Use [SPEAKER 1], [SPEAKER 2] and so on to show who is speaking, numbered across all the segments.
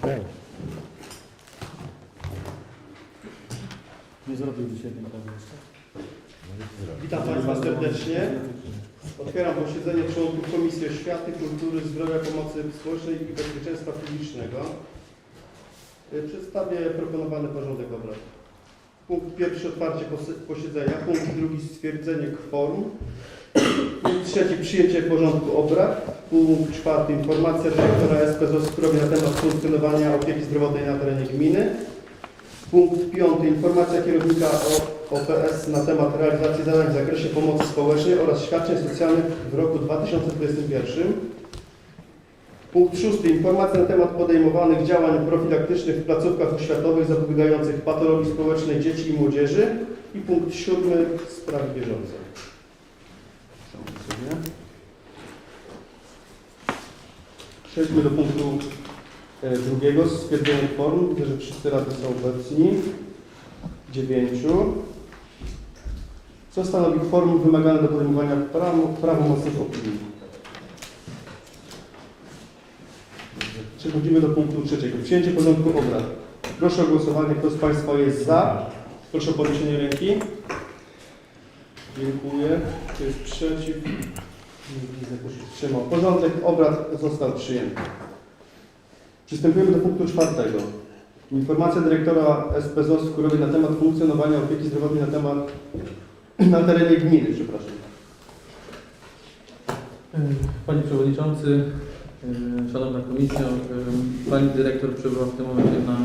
[SPEAKER 1] Kraj.
[SPEAKER 2] Nie zrobił dzisiaj ten prawie jeszcze.
[SPEAKER 3] Witam Państwa serdecznie. Otwieram posiedzenie członków Komisji Oświaty, Kultury, Zdrowia, Pomocy Społecznej i Bezpieczeństwa Publicznego. Y, Przedstawię proponowany porządek obrad. Punkt pierwszy otwarcie pos- posiedzenia. Punkt drugi stwierdzenie kworum. Punkt trzeci przyjęcie porządku obrad. Punkt czwarty informacja dyrektora SPZO w sprawie na temat funkcjonowania opieki zdrowotnej na terenie gminy. Punkt piąty. Informacja kierownika OPS na temat realizacji zadań w zakresie pomocy społecznej oraz świadczeń socjalnych w roku 2021. Punkt szósty. Informacja na temat podejmowanych działań profilaktycznych w placówkach oświatowych zapobiegających patologii społecznej dzieci i młodzieży. I punkt siódmy. Sprawy bieżące. Przejdźmy do punktu e, drugiego, stwierdzenie kworum. Widzę, że wszyscy radni są obecni. Dziewięciu. Co stanowi kworum wymagane do podejmowania prawo, prawomocnych opinii? Przechodzimy do punktu trzeciego. Przyjęcie porządku obrad. Proszę o głosowanie. Kto z Państwa jest za? Proszę o podniesienie ręki. Dziękuję. Kto jest przeciw? Nie widzę, kto się wstrzymał. Porządek obrad został przyjęty. Przystępujemy do punktu czwartego. Informacja dyrektora SPZOS w na temat funkcjonowania opieki zdrowotnej na temat na terenie gminy, przepraszam.
[SPEAKER 4] Panie Przewodniczący, Szanowna Komisjo, e, Pani Dyrektor przebywa w tym momencie na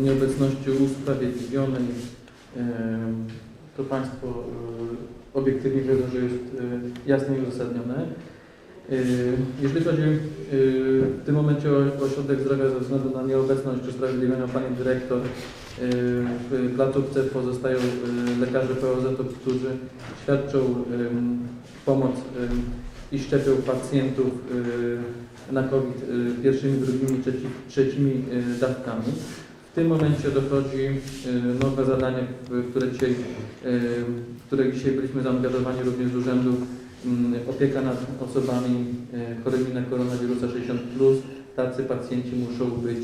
[SPEAKER 4] nieobecności usprawiedliwionej. E, To Państwo obiektywnie wiedzą, że jest jasne i uzasadnione. Jeżeli chodzi w tym momencie o ośrodek zdrowia ze względu na nieobecność usprawiedliwienia Pani Dyrektor, w placówce pozostają lekarze POZ-u, którzy świadczą pomoc i szczepią pacjentów na COVID y, pierwszymi, drugimi, trzeci, trzecimi y, dawkami. W tym momencie dochodzi y, nowe zadanie, w- które dzisiaj, które dzisiaj byliśmy zaangażowani również z urzędu mm, opieka nad osobami chorymi na koronawirusa 60+. Tacy pacjenci muszą być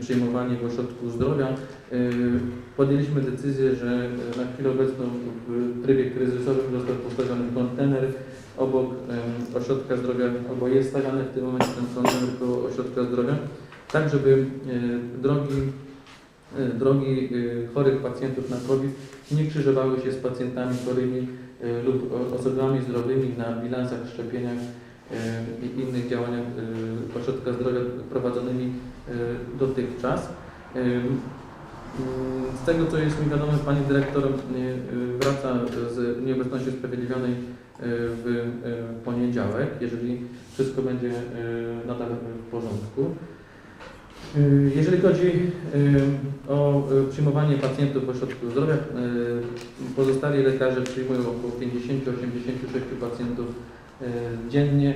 [SPEAKER 4] przyjmowani w ośrodku zdrowia. Podjęliśmy decyzję, że na chwilę obecną w trybie kryzysowym został postawiony kontener obok ośrodka zdrowia, albo jest stawiany w tym momencie ten kontener koło ośrodka zdrowia, tak żeby e, drogi, e, drogi e, chorych pacjentów na COVID nie krzyżowały się z pacjentami chorymi lub osobami zdrowymi na bilansach, szczepieniach i innych działaniach ośrodka zdrowia prowadzonymi dotychczas. Z tego, co jest mi wiadomo, Pani Dyrektor e, wraca z nieobecności usprawiedliwionej e, w e, poniedziałek, jeżeli wszystko będzie nadal w porządku. Jeżeli chodzi o przyjmowanie pacjentów w ośrodku zdrowia, pozostali lekarze przyjmują około 50-86 pacjentów dziennie.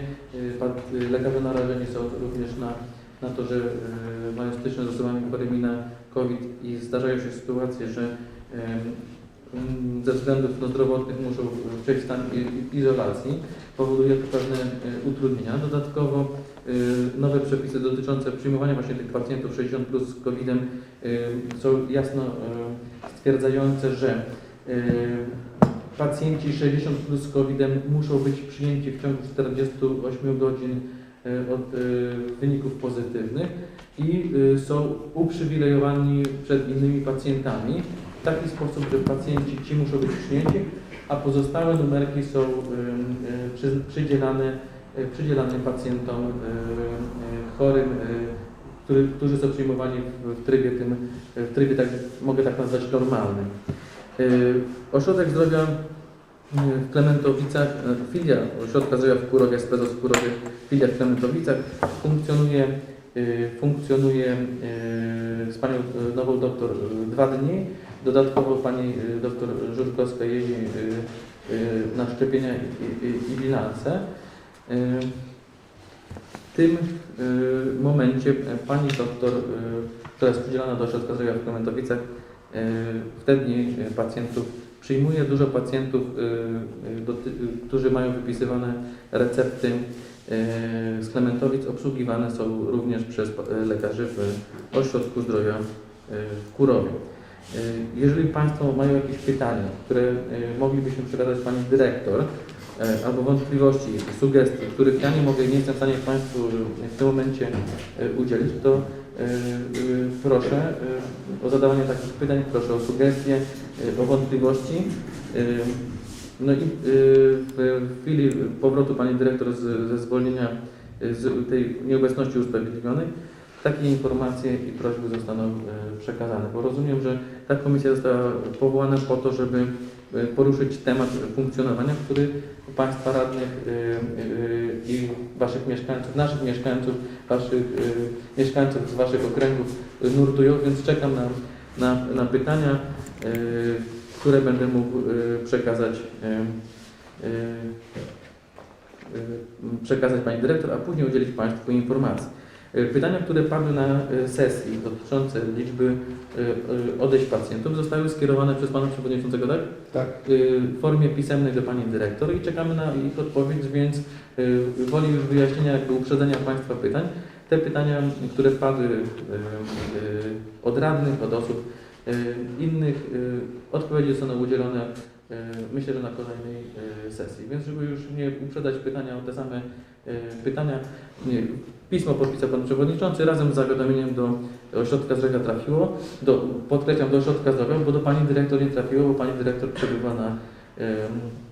[SPEAKER 4] Lekarze narażeni są również na, na to, że e, mają styczność z osobami chorymi na COVID i zdarzają się sytuacje, że mm, ze względów no, zdrowotnych muszą przejść stan i- i- izolacji. Powoduje to pewne e, utrudnienia. Dodatkowo e, nowe przepisy dotyczące przyjmowania właśnie tych pacjentów 60 plus z COVID-em są jasno stwierdzające, że pacjenci 60 plus z COVID-em muszą być przyjęci w ciągu 48 godzin od e, wyników pozytywnych i y, są uprzywilejowani przed innymi pacjentami w taki sposób, że pacjenci ci muszą być przyjęci, a pozostałe numerki są y, y, przy, przydzielane, y, przydzielane pacjentom y, y, chorym, y, którzy są przyjmowani w, trybie tym, w trybie tak, mogę tak nazwać normalnym. Y, Ośrodek Zdrowia y, w Klementowicach, y, filia Ośrodka Zdrowia w Kurowie, Spezos w Kurowie, filia w Klementowicach funkcjonuje y, funkcjonuje y, z panią nową doktor dwa dni. Dodatkowo pani doktor Żurkowska jeździ na szczepienia i, i, bilanse. W tym momencie e, pani doktor, która jest przydzielana do ośrodka zdrowia w Klementowicach, w te dni e, pacjentów przyjmuje. Dużo pacjentów, e, e, doty- którzy mają wypisywane recepty z Klementowic, obsługiwane są również przez lekarzy w Ośrodku Zdrowia w Kurowie. Jeżeli Państwo mają jakieś pytania, które moglibyśmy przekazać Pani Dyrektor, albo wątpliwości, sugestii, których ja nie mogę, nie jestem w stanie Państwu w tym momencie udzielić, to proszę e, o zadawanie takich pytań, proszę o sugestie, o wątpliwości. No i w chwili powrotu Pani Dyrektor z, ze zwolnienia, z tej nieobecności usprawiedliwionej, takie informacje i prośby zostaną przekazane, bo rozumiem, że ta komisja została powołana po to, żeby poruszyć temat funkcjonowania, który Państwa radnych e, e, i Waszych mieszkańców, naszych mieszkańców, Waszych mieszkańców z Waszych okręgów nurtują, więc czekam na, na, na pytania, które będę mógł przekazać przekazać Pani Dyrektor, a później udzielić Państwu informacji. E, Pytania, które padły na e, sesji dotyczące liczby e, odejść pacjentów zostały skierowane przez Pana Przewodniczącego, tak?
[SPEAKER 5] Tak.
[SPEAKER 4] W formie pisemnej do Pani Dyrektor i czekamy na ich odpowiedź, więc woli wyjaśnienia, jakby uprzedzenia Państwa pytań. Te pytania, które padły od radnych, od osób innych, odpowiedzi zostaną udzielone myślę, że na kolejnej sesji. Więc żeby już nie uprzedzać pytania o te same pytania, nie, pismo podpisał Pan Przewodniczący razem z zawiadomieniem do Ośrodka Zdrowia trafiło, do, podkreślam do Ośrodka Zdrowia, bo do Pani Dyrektor nie trafiło, bo Pani Dyrektor przebywa na y,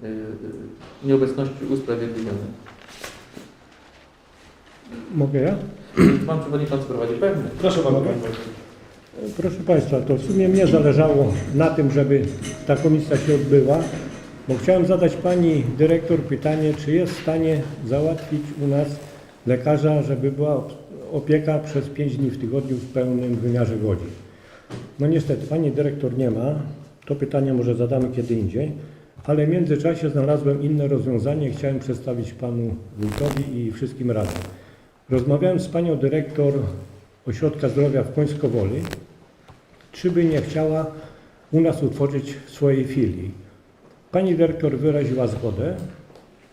[SPEAKER 4] y, nieobecności usprawiedliwionej.
[SPEAKER 1] Mogę ja?
[SPEAKER 4] Pan Przewodniczący prowadzi pewnie.
[SPEAKER 5] Proszę Pana.
[SPEAKER 1] Mogę? Proszę Państwa, to w sumie mnie zależało na tym, żeby ta komisja się odbyła, bo chciałem zadać Pani Dyrektor pytanie, czy jest w stanie załatwić u nas lekarza, żeby była opieka przez 5 dni w tygodniu w pełnym wymiarze godzin. No niestety Pani Dyrektor nie ma, to pytanie może zadamy kiedy indziej, ale w międzyczasie znalazłem inne rozwiązanie i chciałem przedstawić Panu Wójtowi i wszystkim radnym. Rozmawiałem z Panią Dyrektor Ośrodka Zdrowia w Końskowoli, czy by nie chciała u nas utworzyć swojej filii. Pani dyrektor wyraziła zgodę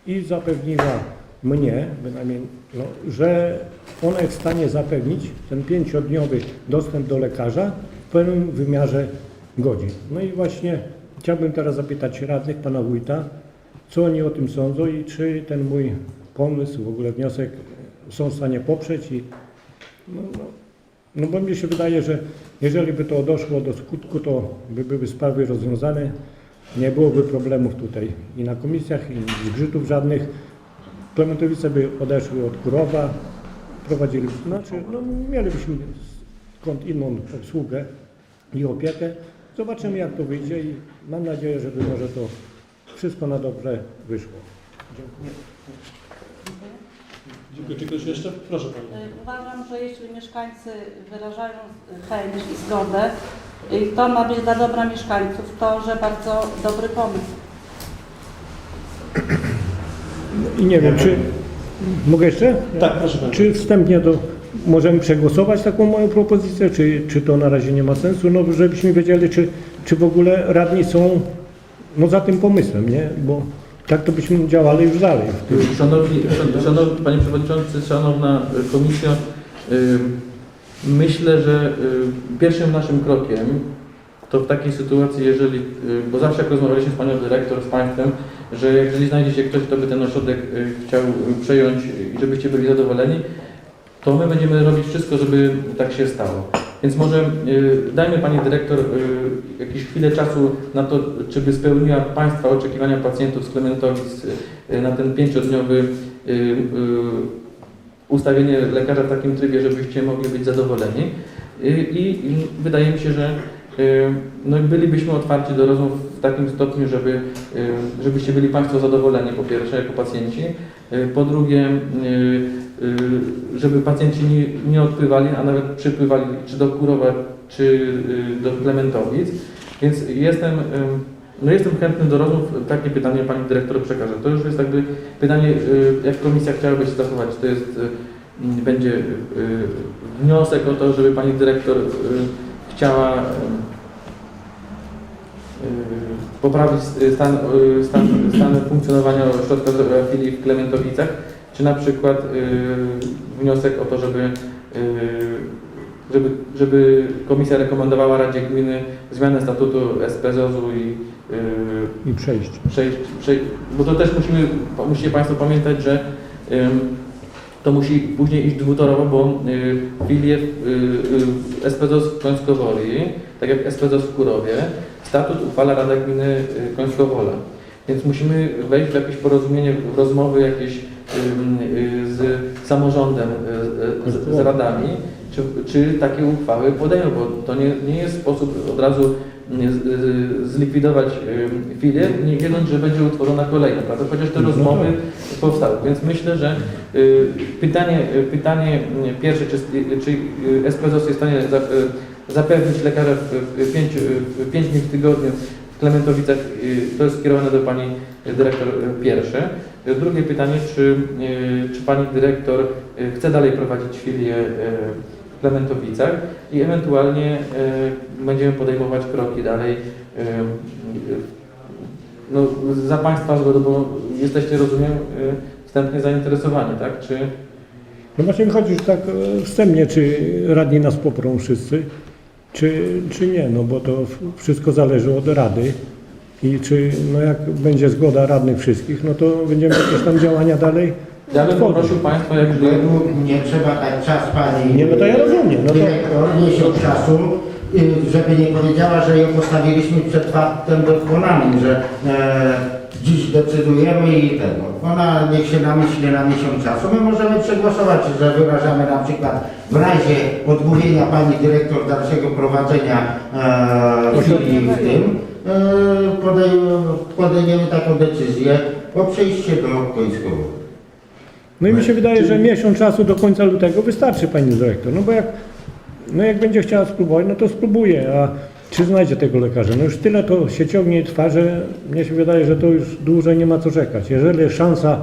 [SPEAKER 1] i zapewniła mnie, bynajmniej, no, że ona jest w stanie zapewnić ten pięciodniowy dostęp do lekarza w pełnym wymiarze godzin. No i właśnie chciałbym teraz zapytać radnych, pana wójta, co oni o tym sądzą i czy ten mój pomysł, w ogóle wniosek są w stanie poprzeć i no, no, no bo mnie się wydaje, że jeżeli by to doszło do skutku, to by były sprawy rozwiązane, nie byłoby problemów tutaj i na komisjach, i zgrzytów żadnych. Klementowice by odeszły od Kurowa, prowadzilibyśmy, znaczy, no, mielibyśmy skąd inną obsługę i opiekę. Zobaczymy jak to wyjdzie i mam nadzieję, żeby może to wszystko na dobre wyszło. Dziękuję.
[SPEAKER 3] Dziękuję. Czy ktoś jeszcze? Proszę Pani.
[SPEAKER 6] Y, Uważam, że jeśli mieszkańcy wyrażają chęć i zgodę, to ma być dla dobra mieszkańców, to że bardzo dobry pomysł.
[SPEAKER 1] I nie wiem, czy mogę jeszcze?
[SPEAKER 3] Tak, proszę Pani.
[SPEAKER 1] Czy wstępnie to możemy przegłosować taką moją propozycję, czy, czy to na razie nie ma sensu? No, żebyśmy wiedzieli, czy, czy w ogóle radni są no, za tym pomysłem, nie? Bo tak to byśmy działali już dalej. W tym.
[SPEAKER 4] Szanowni, szan- szanowny Panie Przewodniczący, Szanowna Komisjo, myślę, że pierwszym naszym krokiem to w takiej sytuacji, jeżeli, y, bo zawsze jak rozmawialiśmy z Panią Dyrektor, z Państwem, że jeżeli znajdzie się ktoś, kto by ten ośrodek y, chciał y, przejąć i żebyście byli zadowoleni, to my będziemy robić wszystko, żeby tak się stało. Więc może dajmy Pani Dyrektor jakieś chwilę czasu na to, czy by spełniła Państwa oczekiwania pacjentów z Klementowic na ten pięciodniowy ustawienie lekarza w takim trybie, żebyście mogli być zadowoleni. I wydaje mi się, że y, no, bylibyśmy otwarci do rozmów w takim stopniu, żeby, y, żebyście byli Państwo zadowoleni po pierwsze jako pacjenci, y, po drugie żeby pacjenci nie, nie odpływali, a nawet przypływali czy do Kurowa, czy do Klementowic. Więc jestem, no jestem chętny do rozmów. Takie pytanie Pani Dyrektor przekaże. To już jest jakby pytanie, jak Komisja chciałaby się zachować. To jest, będzie wniosek o to, żeby Pani Dyrektor chciała y, poprawić stan, y, stan, stan funkcjonowania ośrodka filii w Klementowicach, czy na przykład y, wniosek o to, żeby, żeby, żeby komisja rekomendowała Radzie Gminy zmianę statutu SPZOZ-u i
[SPEAKER 1] I przejść.
[SPEAKER 4] przejść, przejść, bo to też musimy, musicie Państwo pamiętać, że to musi później iść dwutorowo, bo y, filie y, y, Końskowoli, tak jak SPZOS w Kurowie, statut uchwala Rada Gminy y, Końskowola. Więc musimy wejść w jakieś porozumienie, w rozmowy jakieś y, z samorządem, y, z, z radami, czy, czy takie uchwały podają, bo to nie, nie jest sposób od razu zlikwidować y, filię, nie wiedząc, że będzie utworzona kolejna, prawda? Chociaż te
[SPEAKER 1] No
[SPEAKER 4] rozmowy powstały. Więc myślę, że y, pytanie, y, pytanie pierwsze, czy, czy SPZOS jest w stanie za, zapewnić lekarza w, w, pięciu, w pięć dni w tygodniu w Klementowicach, to jest skierowane do Pani Dyrektor pierwsze. Drugie pytanie, czy, czy Pani Dyrektor chce dalej prowadzić filię Klementowicach i ewentualnie y, będziemy podejmować kroki dalej y, no, za Państwa zgodą, bo jesteście, rozumiem, y, wstępnie zainteresowani, tak? Czy
[SPEAKER 1] No właśnie chodzi już tak e, wstępnie, czy radni nas poprą wszyscy, czy, czy nie, no bo to wszystko zależy od rady i czy, no jak będzie zgoda radnych wszystkich, no to będziemy jakieś tam działania dalej
[SPEAKER 4] ja bym poprosił Państwa, jakby...
[SPEAKER 7] Według mnie trzeba dać czas pani
[SPEAKER 1] Nie, no to ja rozumiem, no to-
[SPEAKER 7] dyrektor, miesiąc czasu, y, żeby nie powiedziała, że ją postawiliśmy przed faktem dokonanym, że e, dziś decydujemy i tego. Ona niech się namyśli na miesiąc czasu. My możemy przegłosować, że wyrażamy na przykład w razie odmówienia pani dyrektor dalszego prowadzenia e, filii w tym, e, podejmiemy, podejmiemy taką decyzję o przejście do Końskowo.
[SPEAKER 1] No i mi się wydaje, że miesiąc czasu do końca lutego wystarczy pani dyrektor. No bo jak, no jak będzie chciała spróbować, no to spróbuje, a czy znajdzie tego lekarza? No już tyle to się ciągnie i trwa, że mnie się wydaje, że to już dłużej nie ma co czekać. Jeżeli jest szansa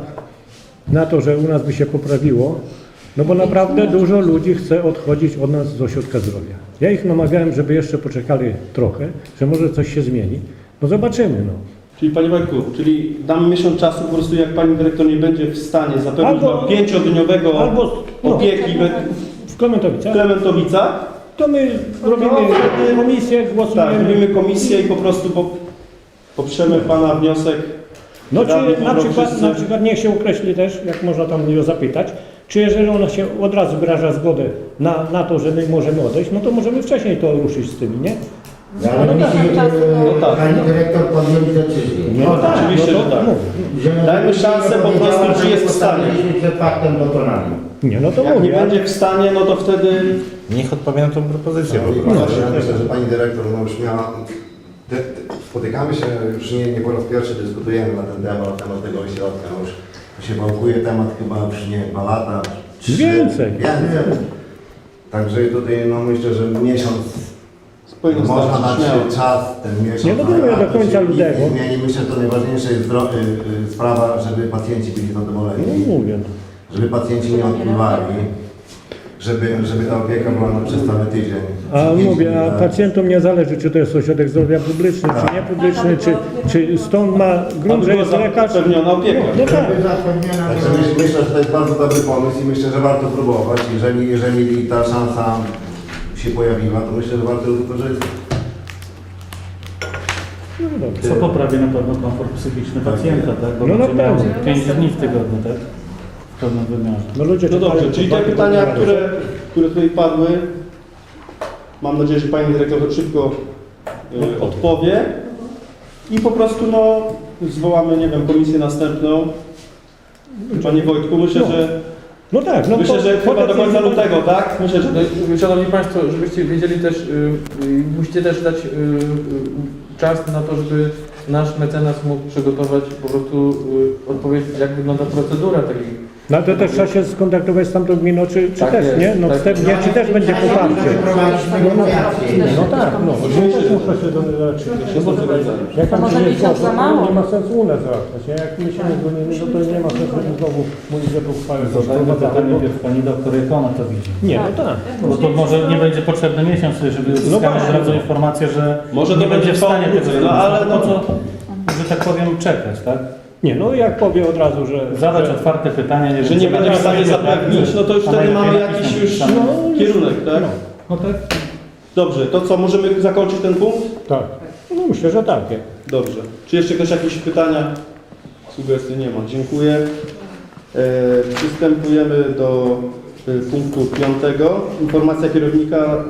[SPEAKER 1] na to, że u nas by się poprawiło, no bo naprawdę dużo ludzi chce odchodzić od nas z ośrodka zdrowia. Ja ich namawiałem, żeby jeszcze poczekali trochę, że może coś się zmieni. No zobaczymy, no.
[SPEAKER 3] Czyli Panie Wojtku, czyli damy miesiąc czasu, po prostu jak Pani Dyrektor nie będzie w stanie zapewnić
[SPEAKER 1] Albo-
[SPEAKER 3] Wam pięciodniowego
[SPEAKER 1] Albo no,
[SPEAKER 3] opieki we-
[SPEAKER 1] w Klementowicach,
[SPEAKER 3] w Klementowicach,
[SPEAKER 1] to my robimy
[SPEAKER 3] wtedy-
[SPEAKER 1] komisję, głosujemy.
[SPEAKER 3] tak, robimy komisję i po prostu po, poprzemy Pana wniosek.
[SPEAKER 1] No czy na przykład,
[SPEAKER 3] wszyscy.
[SPEAKER 1] na przykład niech się określi też, jak można tam ją zapytać, czy jeżeli ona się od razu wyraża zgodę na, na to, że my możemy odejść, no to możemy wcześniej to ruszyć z tymi, nie?
[SPEAKER 7] Ale
[SPEAKER 6] No tak,
[SPEAKER 7] musi
[SPEAKER 6] czasu,
[SPEAKER 7] e,
[SPEAKER 3] no tak.
[SPEAKER 7] pani dyrektor podjąć decyzję.
[SPEAKER 1] No tak,
[SPEAKER 3] oczywiście,
[SPEAKER 1] no
[SPEAKER 3] że tak.
[SPEAKER 7] Że
[SPEAKER 3] Dajmy szansę po prostu, czy jest w stanie.
[SPEAKER 7] przed faktem dokonanym.
[SPEAKER 1] Nie, no to
[SPEAKER 3] Jak nie
[SPEAKER 1] mówię.
[SPEAKER 3] będzie w stanie, no to wtedy
[SPEAKER 8] Niech odpowie na tą propozycję po
[SPEAKER 9] No,
[SPEAKER 8] prostu.
[SPEAKER 9] ja myślę, że pani dyrektor no już miała. Te, te, spotykamy się już nie, nie po raz pierwszy, dyskutujemy na ten temat, temat tego ośrodka. No Już się wałkuje temat chyba już nie dwa lata. trzy,
[SPEAKER 1] Więcej.
[SPEAKER 9] Więcej. Także tutaj no myślę, że miesiąc można dać
[SPEAKER 3] śmiało.
[SPEAKER 9] się czas, ten miesiąc.
[SPEAKER 1] Nie, no
[SPEAKER 9] na
[SPEAKER 1] mówię, do końca
[SPEAKER 9] nic
[SPEAKER 1] lutego.
[SPEAKER 9] nie zmieni. Myślę, że to najważniejsze jest zdro, y, y, sprawa, żeby pacjenci byli zadowoleni
[SPEAKER 1] No mówię. No.
[SPEAKER 9] żeby pacjenci nie odpływali, żeby, żeby ta opieka była na przez cały tydzień.
[SPEAKER 1] A
[SPEAKER 9] Pięć
[SPEAKER 1] mówię,
[SPEAKER 9] dni,
[SPEAKER 1] a
[SPEAKER 9] tak.
[SPEAKER 1] pacjentom nie zależy, czy to jest ośrodek zdrowia publiczny, czy nie publiczny, czy, czy stąd ma grunt, że jest lekarz.
[SPEAKER 3] zapewniona opieka.
[SPEAKER 1] No tak.
[SPEAKER 9] Także myślę, myślę, że to jest bardzo dobry pomysł i myślę, że warto próbować. Jeżeli, jeżeli ta szansa się pojawiła, to myślę, że warto ją wykorzystać.
[SPEAKER 1] No dobrze.
[SPEAKER 2] Co poprawi na pewno komfort psychiczny pacjenta, tak? Bo
[SPEAKER 1] No na
[SPEAKER 2] będzie miał
[SPEAKER 1] pewno.
[SPEAKER 2] 5 dni w tygodniu, tak? W pełnym wymiarze.
[SPEAKER 1] No ludzie
[SPEAKER 3] No dobrze, czyli te pytania, które, które tutaj padły, mam nadzieję, że Pani Dyrektor to szybko e, odpowie i po prostu no, zwołamy, nie wiem, komisję następną. Panie Wojtku, myślę,
[SPEAKER 1] No.
[SPEAKER 3] że,
[SPEAKER 1] No tak, no
[SPEAKER 3] myślę,
[SPEAKER 1] po-
[SPEAKER 3] że chyba do końca lutego, tak? Myślę, że
[SPEAKER 4] No, Szanowni Państwo, żebyście wiedzieli też, y, y, musicie też dać y, y, czas na to, żeby nasz mecenas mógł przygotować po prostu y, odpowiedź, jak wygląda procedura takiej
[SPEAKER 1] No to też trzeba się skontaktować z tamtą gminą, czy, czy
[SPEAKER 4] Tak
[SPEAKER 1] też,
[SPEAKER 4] jest,
[SPEAKER 1] nie? No
[SPEAKER 4] tak.
[SPEAKER 1] wstępnie, czy też będzie poparcie?
[SPEAKER 7] Prowadziliśmy negocjacje.
[SPEAKER 1] No tak, no, oczywiście muszę się do Jak tam
[SPEAKER 6] może
[SPEAKER 1] się nie
[SPEAKER 6] być
[SPEAKER 1] zgodzą,
[SPEAKER 6] za mało.
[SPEAKER 1] nie ma sensu u nas załatwiać, nie? Jak my się nie zgonimy, no to nie ma sensu żeby znowu mówić, że po uchwale coś
[SPEAKER 2] Zadajmy pytanie pierw pani doktor, jak ona to widzi.
[SPEAKER 1] Nie, no tak.
[SPEAKER 2] Bo to może nie będzie potrzebny miesiąc, żeby
[SPEAKER 1] właśnie.
[SPEAKER 2] od razu informację, że
[SPEAKER 3] Może to
[SPEAKER 2] nie będzie w stanie
[SPEAKER 3] trwało
[SPEAKER 2] tego
[SPEAKER 3] no
[SPEAKER 2] zrobić.
[SPEAKER 3] ale
[SPEAKER 2] No
[SPEAKER 3] no-
[SPEAKER 2] po co, że tak powiem, czekać, tak?
[SPEAKER 1] Nie, no jak powie od razu, że...
[SPEAKER 2] Zadać
[SPEAKER 1] że-
[SPEAKER 2] otwarte pytania, nie
[SPEAKER 3] Że nie
[SPEAKER 2] czy
[SPEAKER 3] będzie w stanie
[SPEAKER 2] będzie
[SPEAKER 3] zapewnić, no to już wtedy mamy jakiś już
[SPEAKER 2] napisane.
[SPEAKER 3] kierunek, tak?
[SPEAKER 2] No tak.
[SPEAKER 3] Dobrze, to co, możemy zakończyć ten punkt?
[SPEAKER 1] Tak. No myślę, że tak.
[SPEAKER 3] Dobrze. Czy jeszcze ktoś jakieś pytania? Sugestii nie ma. Dziękuję. E, przystępujemy do e, punktu piątego. Informacja kierownika e,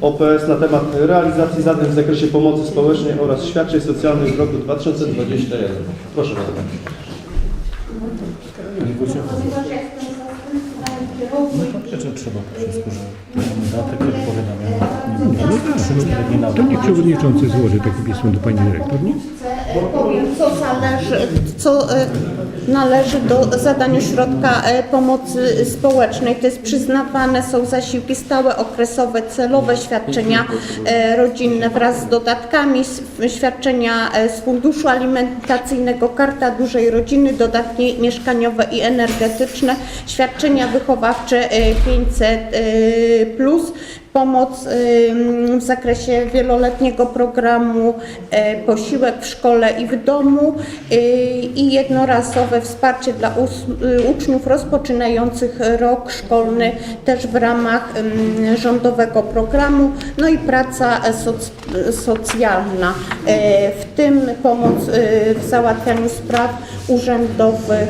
[SPEAKER 3] OPS na temat realizacji zadań w zakresie pomocy społecznej oraz świadczeń socjalnych w roku 2021. Proszę bardzo.
[SPEAKER 10] Ponieważ jestem zastępcą kierownik
[SPEAKER 2] Czy trzeba to wszystko, że kiedy powiadamiamy?
[SPEAKER 1] To niech przewodniczący złoży takie pismo do pani dyrektor, nie?
[SPEAKER 10] powiem, co zależy, co e, należy do zadań ośrodka e, pomocy społecznej. To jest przyznawane są zasiłki stałe, okresowe, celowe, świadczenia e, rodzinne wraz z dodatkami, świadczenia e, z funduszu alimentacyjnego, karta dużej rodziny, dodatki mieszkaniowe i energetyczne, świadczenia wychowawcze e, 500 e, plus, pomoc w zakresie wieloletniego programu e, posiłek w szkole i w domu y, i jednorazowe wsparcie dla y, uczniów rozpoczynających rok szkolny też w ramach rządowego programu, no i praca soc- socjalna, e, w tym pomoc y, w załatwianiu spraw urzędowych.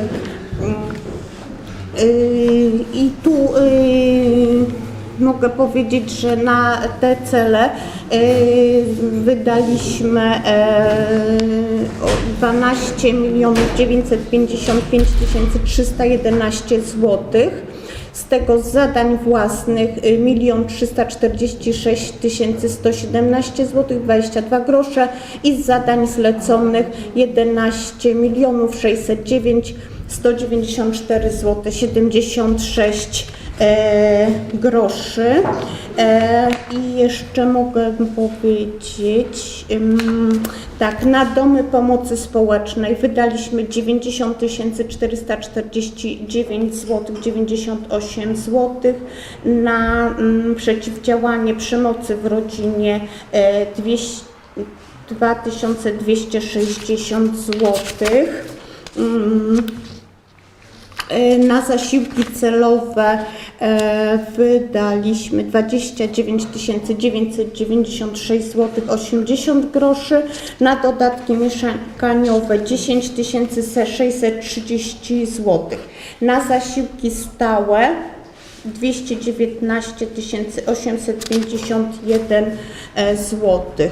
[SPEAKER 10] Y, I tu mogę powiedzieć, że na te cele y, wydaliśmy e, o 12 milionów 955 311 złotych. Z tego z zadań własnych y, 1 346 117 zł 22 grosze i z zadań zleconych 11 milionów 609 194 zł 76 e, groszy. E, I jeszcze mogę powiedzieć, tak, na domy pomocy społecznej wydaliśmy 90 449 zł 98 zł, na mm, przeciwdziałanie przemocy w rodzinie e, 200 2260 zł. E, Na zasiłki celowe e, wydaliśmy 29 996 zł 80 groszy, na dodatki mieszkaniowe 10 630 zł, na zasiłki stałe 219 851 zł.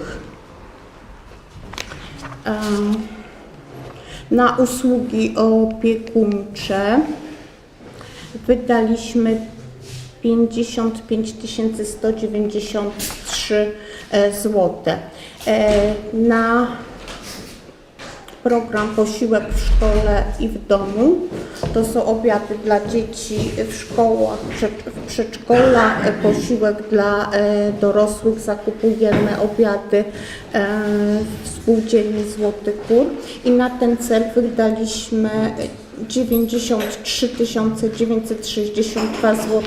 [SPEAKER 10] Na usługi opiekuńcze wydaliśmy 55 193 zł. Na program Posiłek w szkole i w domu. To są obiady dla dzieci w szkołach, prze- w przedszkolach, e, posiłek dla e, dorosłych. Zakupujemy obiady e, w spółdzielni Złoty Kur i na ten cel wydaliśmy 93 962 zł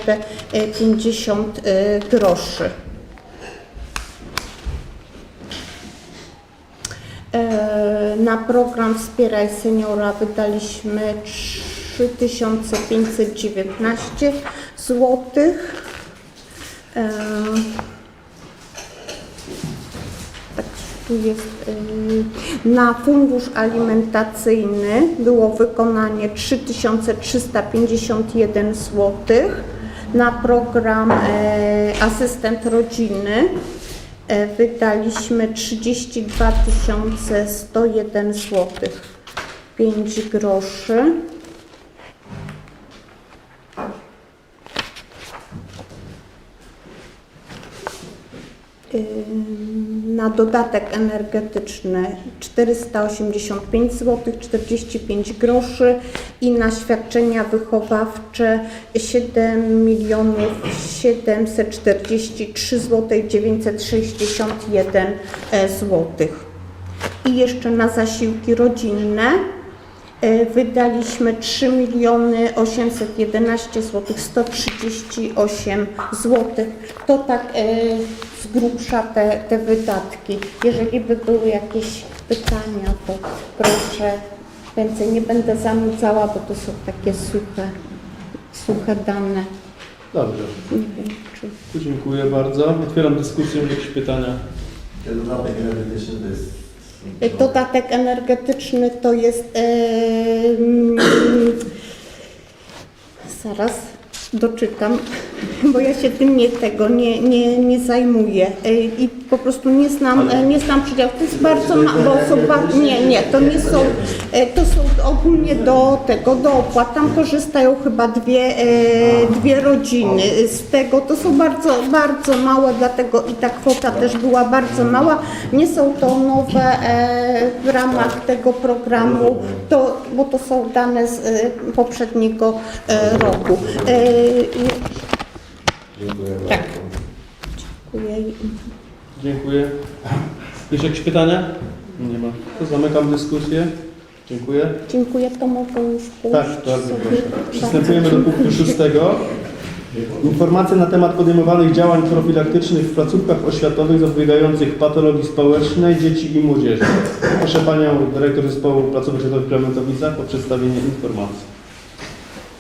[SPEAKER 10] 50 e, groszy. Na program Wspieraj Seniora wydaliśmy 3519 zł. Tak, tu jest. e, Na fundusz alimentacyjny było wykonanie 3351 zł. Na program e, Asystent Rodziny e, wydaliśmy 32 101 zł 5 groszy. Na dodatek energetyczny 485 zł 45 groszy i na świadczenia wychowawcze 7 milionów 743 zł 961 zł. I jeszcze na zasiłki rodzinne e, wydaliśmy 3 miliony 811 zł 138 zł. To tak e, z grubsza te, te wydatki. Jeżeli by były jakieś pytania, to proszę. Więcej nie będę zanudzała, bo to są takie suche, suche dane.
[SPEAKER 3] Dobrze,
[SPEAKER 10] Nie wiem, czy...
[SPEAKER 3] dziękuję bardzo. Otwieram dyskusję, jakieś pytania.
[SPEAKER 9] Ten dodatek energetyczny to jest...
[SPEAKER 10] Dodatek energetyczny to jest. mm, zaraz doczytam, bo ja się tym nie tego nie, nie, nie zajmuję i po prostu nie znam, nie znam przydziałów. To jest bardzo nie, nie, to nie są, e, to są ogólnie do tego, do opłat. Tam korzystają chyba dwie, e, dwie rodziny z tego. To są bardzo, bardzo małe, dlatego i ta kwota też była bardzo mała. Nie są to nowe e, w ramach tego programu, to, bo to są dane z poprzedniego roku.
[SPEAKER 9] Dziękuję
[SPEAKER 10] Tak.
[SPEAKER 9] bardzo.
[SPEAKER 10] dziękuję.
[SPEAKER 3] Dziękuję. Jeszcze jakieś pytania? Nie ma. To zamykam dyskusję. Dziękuję.
[SPEAKER 10] Dziękuję, to mogę już pójść
[SPEAKER 3] Tak, bardzo
[SPEAKER 10] sobie.
[SPEAKER 3] proszę. Przystępujemy do punktu szóstego. Informacje na temat podejmowanych działań profilaktycznych w placówkach oświatowych zapobiegających patologii społecznej dzieci i młodzieży. Proszę Panią Dyrektor Zespołu Placówek Oświatowych w Klementowicach o przedstawienie informacji.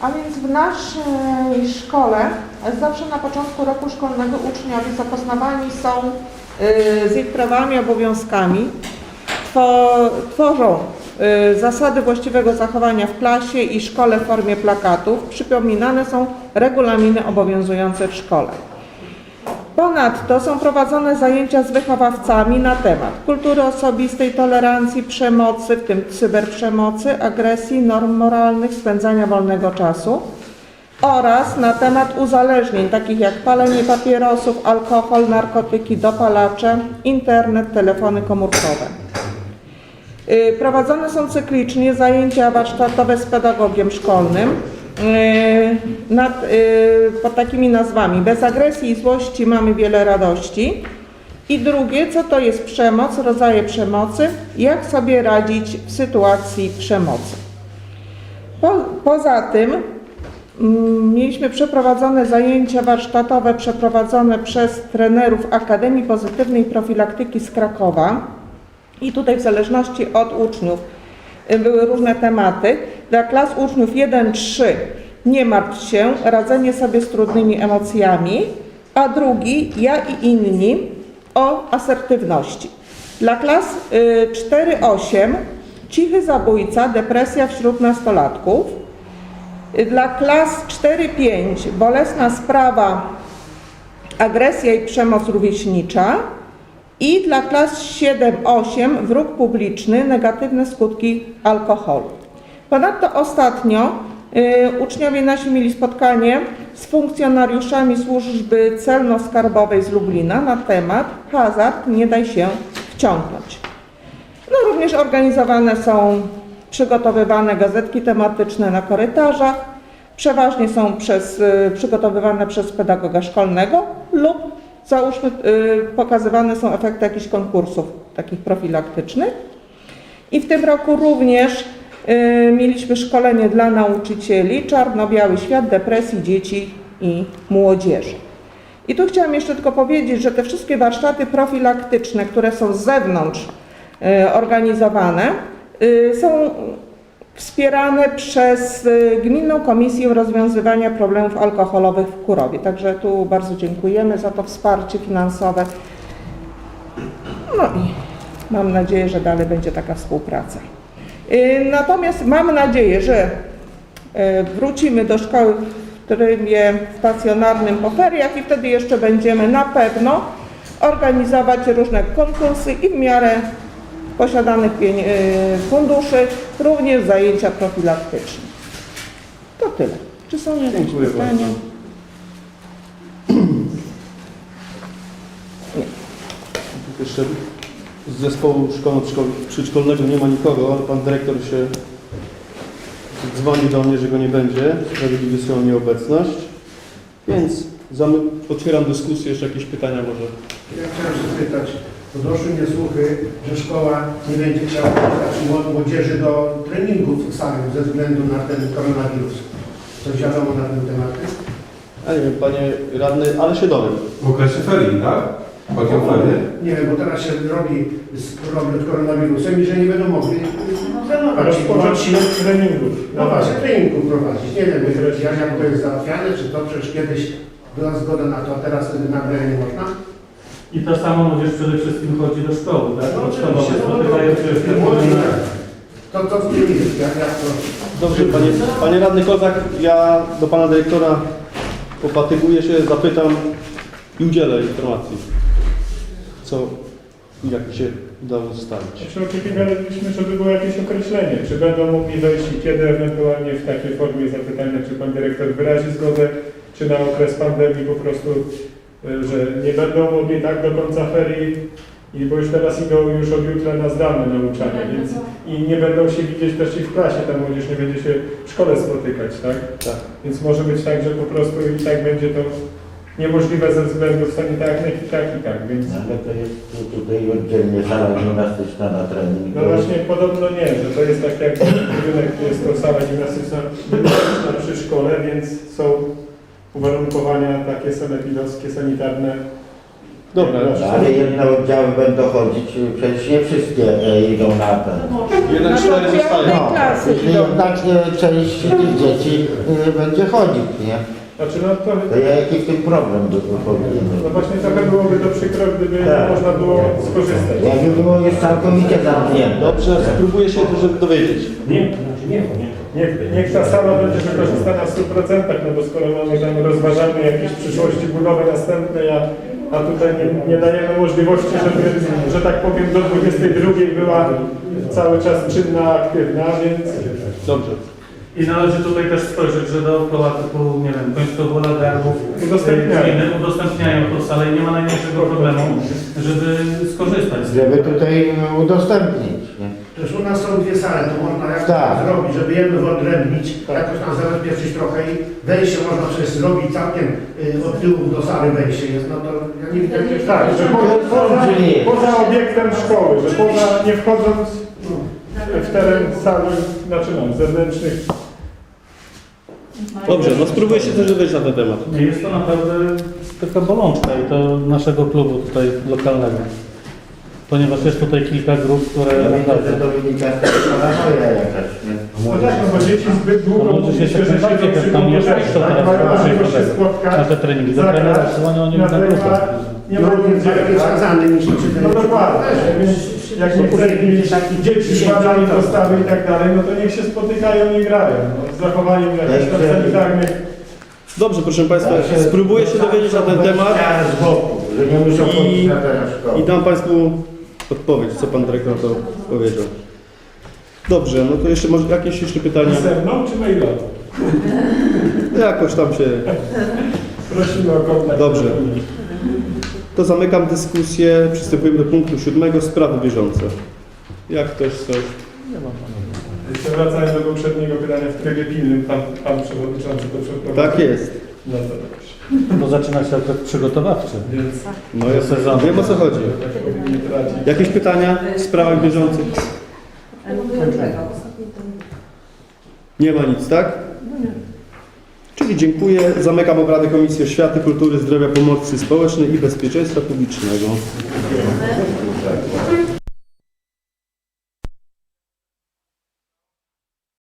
[SPEAKER 11] A więc w naszej szkole zawsze na początku roku szkolnego uczniowie zapoznawani są y, z ich prawami obowiązkami, Two- tworzą y, zasady właściwego zachowania w klasie i szkole w formie plakatów. Przypominane są regulaminy obowiązujące w szkole. Ponadto są prowadzone zajęcia z wychowawcami na temat kultury osobistej, tolerancji, przemocy, w tym cyberprzemocy, agresji, norm moralnych, spędzania wolnego czasu oraz na temat uzależnień takich jak palenie papierosów, alkohol, narkotyki, dopalacze, internet, telefony komórkowe. Y, Prowadzone są cyklicznie zajęcia warsztatowe z pedagogiem szkolnym nad, y, pod takimi nazwami Bez agresji i złości mamy wiele radości. I drugie, co to jest przemoc, rodzaje przemocy, jak sobie radzić w sytuacji przemocy. Po, poza tym mm, mieliśmy przeprowadzone zajęcia warsztatowe przeprowadzone przez trenerów Akademii Pozytywnej Profilaktyki z Krakowa. I tutaj w zależności od uczniów y, były różne tematy. Dla klas uczniów 1-3 nie martw się, radzenie sobie z trudnymi emocjami, a drugi ja i inni o asertywności. Dla klas y, 4-8 cichy zabójca, depresja wśród nastolatków. Y, Dla klas 4-5 bolesna sprawa, agresja i przemoc rówieśnicza. I dla klas 7-8 wróg publiczny, negatywne skutki alkoholu. Ponadto ostatnio y, uczniowie nasi mieli spotkanie z funkcjonariuszami służby celno-skarbowej z Lublina na temat hazard nie daj się wciągnąć. No, również organizowane są przygotowywane gazetki tematyczne na korytarzach. Przeważnie są przez, y, przygotowywane przez pedagoga szkolnego lub załóżmy y, pokazywane są efekty jakichś konkursów takich profilaktycznych. I w tym roku również mieliśmy szkolenie dla nauczycieli Czarno-Biały Świat Depresji Dzieci i Młodzieży. I tu chciałam jeszcze tylko powiedzieć, że te wszystkie warsztaty profilaktyczne, które są z zewnątrz y, organizowane, y, są wspierane przez y, Gminną Komisję Rozwiązywania Problemów Alkoholowych w Kurowie. Także tu bardzo dziękujemy za to wsparcie finansowe. No i mam nadzieję, że dalej będzie taka współpraca. Y, Natomiast mam nadzieję, że y, wrócimy do szkoły w trybie stacjonarnym po feriach i wtedy jeszcze będziemy na pewno organizować różne konkursy i w miarę posiadanych y, funduszy, również zajęcia profilaktyczne. To tyle. Czy są jakieś
[SPEAKER 3] Dziękuję
[SPEAKER 11] pytania?
[SPEAKER 3] bardzo. Jeszcze zespołu szkolno-przedszkol- przedszkolnego nie ma nikogo, ale pan dyrektor się dzwoni do mnie, że go nie będzie, sprawiedliwie swoją nieobecność. Więc otwieram dyskusję, jeszcze jakieś pytania może.
[SPEAKER 12] Ja chciałem się spytać, bo doszły mnie słuchy, że szkoła nie będzie chciała młod- młodzieży do treningów samych ze względu na ten koronawirus. Coś wiadomo na ten temat?
[SPEAKER 3] A nie wiem, panie radny, ale się dowiem.
[SPEAKER 13] W okresie ferii, tak? Chodzi o ferie?
[SPEAKER 12] Nie wiem, bo teraz się robi z- problem z koronawirusem i że nie będą mogli trenować.
[SPEAKER 14] Rozpocząć treningów.
[SPEAKER 12] No właśnie, treningów prowadzić. Nie wiem, jak, jak to jest załatwiane, czy to przecież kiedyś była zgoda na to, a teraz nagle nie można.
[SPEAKER 2] I ta sama młodzież przede wszystkim chodzi do szkoły, tak?
[SPEAKER 12] No oczywiście, no,
[SPEAKER 2] w
[SPEAKER 12] no,
[SPEAKER 2] tym
[SPEAKER 12] młodzi,
[SPEAKER 2] momencie.
[SPEAKER 12] tak. To, to w treningach, jak, jak to...
[SPEAKER 3] Dobrze, panie, panie radny Kozak, ja do pana dyrektora popatyguję się, zapytam i udzielę informacji, co jak się udało ustalić.
[SPEAKER 14] Znaczy oczekiwalibyśmy, żeby było jakieś określenie, czy będą mogli wejść i kiedy ewentualnie w takiej formie zapytania, czy pan dyrektor wyrazi zgodę, czy na okres pandemii po prostu, y, że nie będą mogli tak do końca ferii, i bo już teraz idą już od jutra na zdalne nauczanie, więc i nie będą się widzieć też i w klasie, ta młodzież nie będzie się w szkole spotykać, tak?
[SPEAKER 3] Tak.
[SPEAKER 14] Więc może być tak, że po prostu i tak będzie to niemożliwe ze względów sanitarnych i tak, i tak, więc...
[SPEAKER 7] Ale to jest tu- tutaj oddzielnie sala gimnastyczna na trening.
[SPEAKER 14] No właśnie podobno nie, że to jest tak jak budynek, to jest to sala gimnastyczna gimnastyczna przy szkole, więc są uwarunkowania takie sanepidowskie, sanitarne.
[SPEAKER 3] Dobra,
[SPEAKER 7] Ale jedne oddziały będą chodzić, przecież nie wszystkie e, idą na ten.
[SPEAKER 3] Jednak cztery zostają.
[SPEAKER 7] No, jednak e, część tych dzieci e, będzie chodzić, nie?
[SPEAKER 14] Znaczy no to,
[SPEAKER 7] To jaki w tym problem by był powinien
[SPEAKER 14] no właśnie trochę byłoby to przykro, gdyby nie
[SPEAKER 7] Tak.
[SPEAKER 14] można było skorzystać.
[SPEAKER 7] Jakby było już całkowicie zamknięte.
[SPEAKER 3] Dobrze, spróbuję się też dowiedzieć.
[SPEAKER 14] Nie, nie, nie. Niech, niech ta sala będzie wykorzystana w 100%, no bo skoro mamy tam rozważamy jakieś przyszłości budowy następnej, a, a tutaj nie, nie dajemy możliwości, żeby, że tak powiem, do 22 była cały czas czynna, aktywna, więc
[SPEAKER 3] Dobrze.
[SPEAKER 2] I należy tutaj też spojrzeć, że dookoła typu, nie wiem, końskowola garbów
[SPEAKER 14] Udostępniają.
[SPEAKER 2] inne udostępniają tą salę i nie ma najmniejszego problemu, żeby skorzystać z tego.
[SPEAKER 7] Żeby tutaj e, udostępnić, nie?
[SPEAKER 12] Przecież u nas są dwie sale, to można jak
[SPEAKER 7] Tak.
[SPEAKER 12] zrobić, żeby jedno wyodrębnić, jakoś tam zabezpieczyć trochę i wejście można przecież zrobić całkiem y, od tyłu do sali wejście jest, no to ja nie widzę
[SPEAKER 14] tak, że poza, poza obiektem szkoły, że poza, nie wchodząc w teren sali, znaczy no, zewnętrznych
[SPEAKER 3] Dobrze, no spróbuję się też dowiedzieć na ten temat.
[SPEAKER 2] Nie, Jest to naprawdę taka bolączka i to naszego klubu tutaj lokalnego. Ponieważ jest tutaj kilka grup, które
[SPEAKER 7] Ja widzę,
[SPEAKER 2] naprawdę...
[SPEAKER 7] że to wynika z tego paranoja jakaś, nie?
[SPEAKER 14] No tak, no bo dzieci zbyt długo
[SPEAKER 2] No ludzie się
[SPEAKER 14] myślę,
[SPEAKER 2] tak
[SPEAKER 14] przy
[SPEAKER 2] tam jeszcze
[SPEAKER 14] komputerze,
[SPEAKER 2] chcą
[SPEAKER 14] tak?
[SPEAKER 2] teraz
[SPEAKER 14] Mają możliwość się spotkać,
[SPEAKER 2] Na te treningi. Do
[SPEAKER 14] zagrać,
[SPEAKER 2] trenera wysyłają oni na grupę.
[SPEAKER 14] Nie ma
[SPEAKER 12] Drugi bardziej
[SPEAKER 14] tak?
[SPEAKER 12] skazany niż to
[SPEAKER 14] No dokładnie, więc jak nie mieć dzieci badani postawy i tak dalej, no to niech się spotykają i grają, no, z zachowaniem jakichś tam sanitarnych.
[SPEAKER 3] Dobrze, proszę Państwa,
[SPEAKER 7] Ale się-
[SPEAKER 3] spróbuję się dowiedzieć na ten temat
[SPEAKER 7] Z boku, że nie muszą
[SPEAKER 3] I-
[SPEAKER 7] chodzić na teren szkoły.
[SPEAKER 3] i dam Państwu odpowiedź, co Pan Dyrektor to powiedział. Dobrze, no to jeszcze może jakieś jeszcze pytania?
[SPEAKER 14] Pisemną czy mailową?
[SPEAKER 3] Jakoś tam się...
[SPEAKER 14] Prosimy o kontakt.
[SPEAKER 3] Dobrze. To zamykam dyskusję. Przystępujemy do punktu siódmego, sprawy bieżące. Jak ktoś coś...
[SPEAKER 14] Jeszcze wracając do poprzedniego pytania w trybie pilnym, pan, pan przewodniczący to przeprowadził.
[SPEAKER 3] Tak jest.
[SPEAKER 14] No to dobrze.
[SPEAKER 2] To zaczyna się okres przygotowawczy.
[SPEAKER 14] Więc
[SPEAKER 3] No ja
[SPEAKER 2] sezonu.
[SPEAKER 3] wiem o co chodzi.
[SPEAKER 14] tak powinni tracić.
[SPEAKER 3] Jakieś pytania w sprawach bieżących? Nie ma nic, tak? Czyli dziękuję. Zamykam obrady Komisji Oświaty, Kultury, Zdrowia, Pomocy Społecznej i Bezpieczeństwa Publicznego.